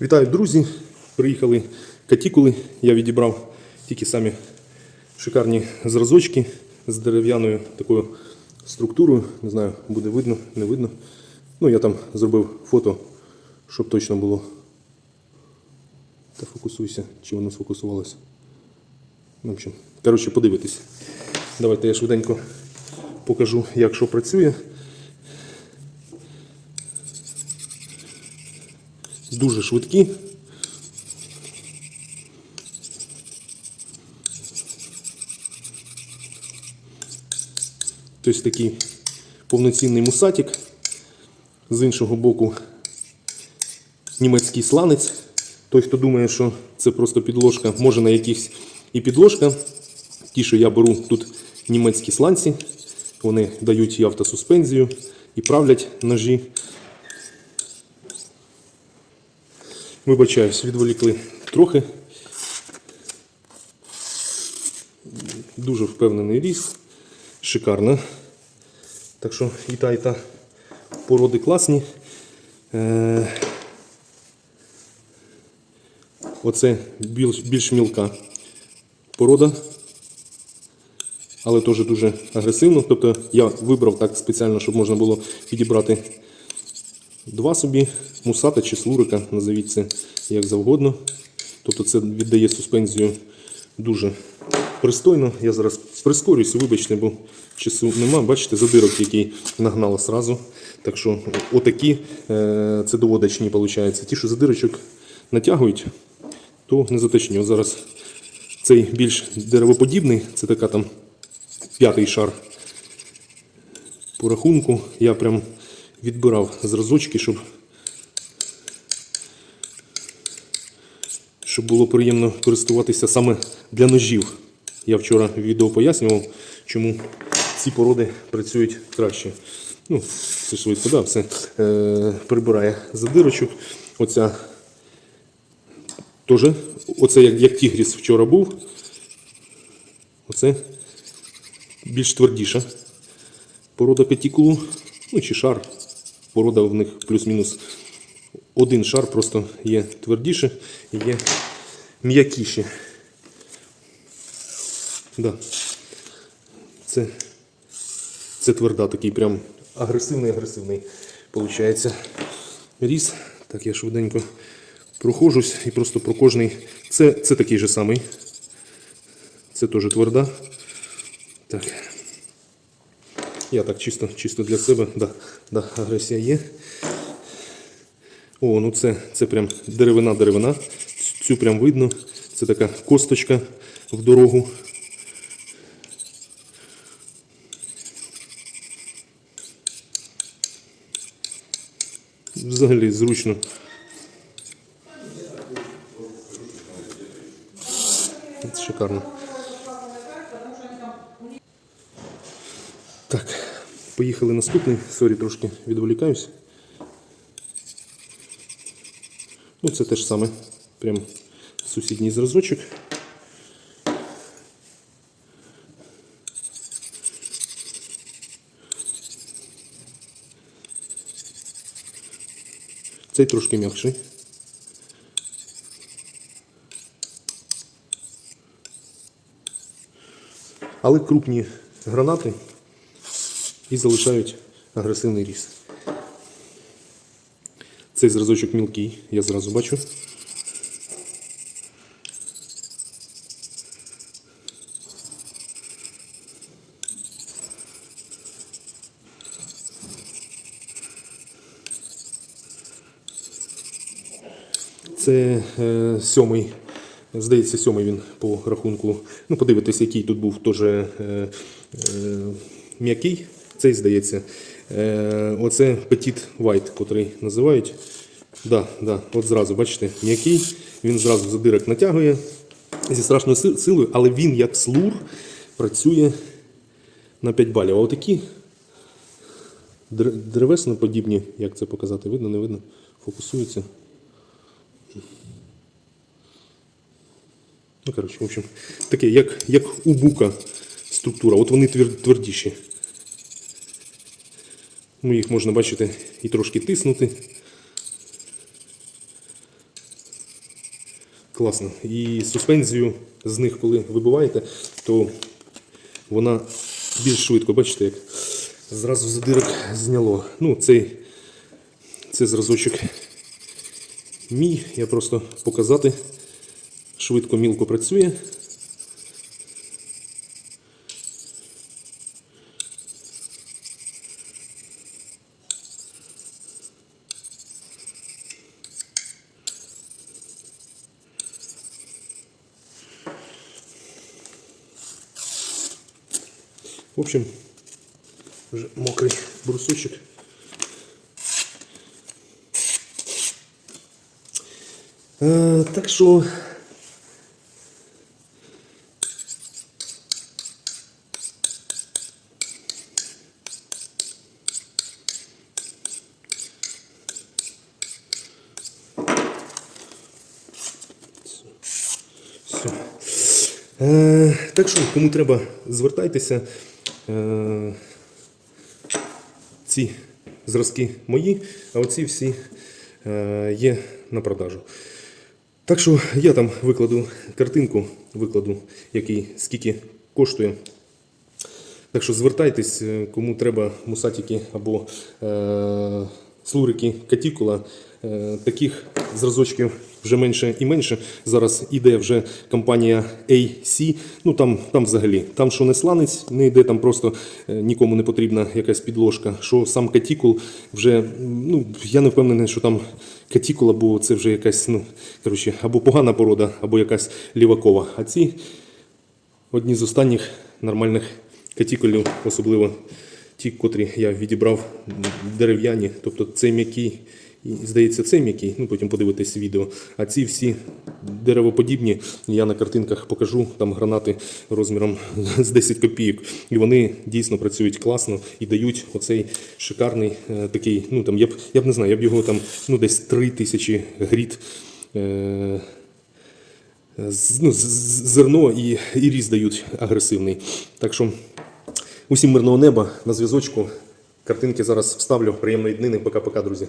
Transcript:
Вітаю, друзі! Приїхали катікули. Я відібрав тільки самі шикарні зразочки з дерев'яною такою структурою. Не знаю, буде видно, не видно. Ну, я там зробив фото, щоб точно було. Та фокусуйся, чи воно сфокусувалося. В общем, коротше, подивитись. Давайте я швиденько покажу, як що працює. Дуже швидкі. Тобто такий повноцінний мусатик. З іншого боку німецький сланець. Той, хто думає, що це просто підложка, може на якихось і підложка. Ті, що я беру тут німецькі сланці, вони дають і автосуспензію, і правлять ножі. Вибачаюсь, відволікли трохи. Дуже впевнений ріс. Шикарно. Так що і та, і та породи класні. Е, Оце більш, більш мілка порода, але теж дуже агресивно. Тобто я вибрав так спеціально, щоб можна було підібрати два собі мусата чи слурика, назовіть це як завгодно. Тобто це віддає суспензію дуже пристойно. Я зараз прискорююся, вибачте, бо часу нема. Бачите, задирок, який нагнала сразу. Так що отакі е, це доводочні, виходить. Ті, що задирочок натягують, то не заточні. От зараз цей більш деревоподібний, це така там п'ятий шар по рахунку. Я прям відбирав зразочки, щоб, щоб було приємно користуватися саме для ножів. Я вчора відео пояснював, чому ці породи працюють краще. Ну, це швидко, да, все е, прибирає задирочок. Оця теж, оце як, як тігріс вчора був. Оце більш твердіша порода катікулу, ну чи шар. Порода в них плюс-мінус один шар, просто є твердіше і є м'якіші. Да. Це, це тверда, такий прям агресивний, агресивний виходить ріс. Так, я швиденько прохожусь і просто про кожний. Це, це такий же самий. Це теж тверда. Так. Я так чисто, чисто для себе. Да, да, агресія є. О, ну це, це прям деревина, деревина. Цю прям видно. Це така косточка в дорогу. Взагалі зручно. Шикарно. Так, поїхали наступний. Сорі, трошки відволікаюсь. Ну, це теж саме. Прям сусідній зразочок. Цей трошки м'якший. Але крупні гранати і залишають агресивний ріс. Цей зразочок мілкий, я зразу бачу. Це е, сьомий, здається, сьомий він по рахунку. Ну, подивитись, який тут був теж е, е, м'який. Цей здається. Е, оце Petit White, котрий називають. Да, да, от зразу, бачите, м'який. Він зразу задирок натягує зі страшною силою, але він як слур працює на 5 балів. А отакі др- древесно-подібні, як це показати, видно, не видно, фокусуються. Ну, коротше, в общем, таке, як, як у бука структура. От вони твердіші. Ну, їх можна бачити і трошки тиснути. Класно. І суспензію з них, коли вибиваєте, то вона більш швидко, бачите, як зразу задирок зняло. Ну, цей, це зразочок мій. Я просто показати. Швидко мілко працює. В общем, вже мокрий брусочок. Е, так що. Е, так що, кому треба, звертайтеся. Е, ці зразки мої, а оці всі е, є на продажу. Так що я там викладу картинку, викладу, який скільки коштує. Так що звертайтесь, е, кому треба мусатики або слурики катікула. Е, таких зразочків вже менше і менше. Зараз іде вже компанія AC. Ну там, там взагалі, там що не сланець, не йде, там просто е, нікому не потрібна якась підложка. Що сам катікул вже, ну я не впевнений, що там катікула, бо це вже якась, ну коротше, або погана порода, або якась лівакова. А ці одні з останніх нормальних катікулів, особливо ті, котрі я відібрав дерев'яні, тобто цей м'який, здається, цей м'який, ну потім подивитись відео. А ці всі деревоподібні, я на картинках покажу, там гранати розміром з 10 копійок. І вони дійсно працюють класно і дають оцей шикарний е, такий, ну там я б я б не знаю, я б його там ну десь 3 тисячі гріт. Е, ну, зерно і, і ріст дають агресивний. Так що усім мирного неба на зв'язочку. Картинки зараз вставлю. Приємної днини. Пока-пока, друзі.